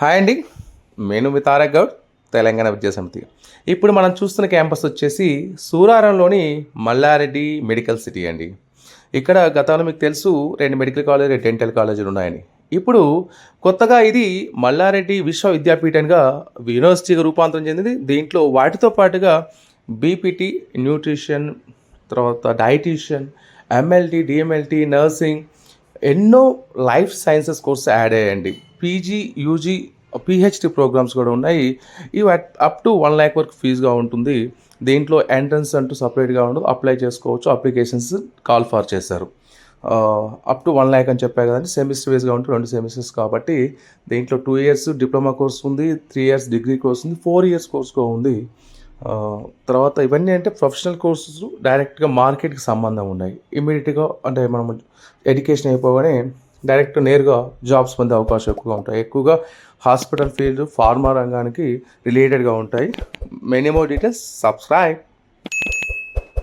Hi అండి. నేను మీ తారక్ గౌడ్ తెలంగాణ విద్యాసమితి ఇప్పుడు మనం చూస్తున్న క్యాంపస్ వచ్చేసి సూరారంలోని మల్లారెడ్డి మెడికల్ సిటీ అండి. ఇక్కడ గతంలో మీకు తెలుసు రెండు మెడికల్ కాలేజ్ రెండు డెంటల్ కాలేజీలు ఉన్నాయని ఇప్పుడు కొత్తగా ఇది మల్లారెడ్డి విశ్వవిద్యాపీఠంగా యూనివర్సిటీగా రూపాంతరం చెందింది. దీంట్లో వాటితో పాటుగా బీపీటీ న్యూట్రిషన్ తర్వాత డైటీషియన్ ఎంఎల్టీ డిఎంఎల్టీ నర్సింగ్ ఎన్నో లైఫ్ సైన్సెస్ కోర్స్ యాడ్ అయ్యాయండి. పీజీ యూజీ పిహెచ్డి ప్రోగ్రామ్స్ కూడా ఉన్నాయి. ఇవి అప్ టు వన్ ల్యాక్ వరకు ఫీజుగా ఉంటుంది. దీంట్లో ఎంట్రన్స్ అంటూ సపరేట్గా ఉండదు అప్లై చేసుకోవచ్చు అప్లికేషన్స్ కాల్ ఫార్ చేశారు. అప్ టు వన్ ల్యాక్ అని చెప్పా కదండి సెమిస్టర్ వైజ్గా ఉంటుంది రెండు సెమిస్టర్స్ కాబట్టి దీంట్లో టూ ఇయర్స్ డిప్లొమా కోర్స్ ఉంది త్రీ ఇయర్స్ డిగ్రీ కోర్స్ ఉంది ఫోర్ ఇయర్స్ కోర్స్ ఉంది. తర్వాత ఇవన్నీ అంటే ప్రొఫెషనల్ కోర్సెస్ డైరెక్ట్గా మార్కెట్కి సంబంధం ఉన్నాయి. ఇమీడియట్గా అంటే మనం ఎడ్యుకేషన్ అయిపోగానే డైరెక్ట్ నేరుగా జాబ్స్ పొందే అవకాశం ఎక్కువగా ఉంటాయి. ఎక్కువగా హాస్పిటల్ ఫీల్డ్ ఫార్మా రంగానికి రిలేటెడ్గా ఉంటాయి. Many more details subscribe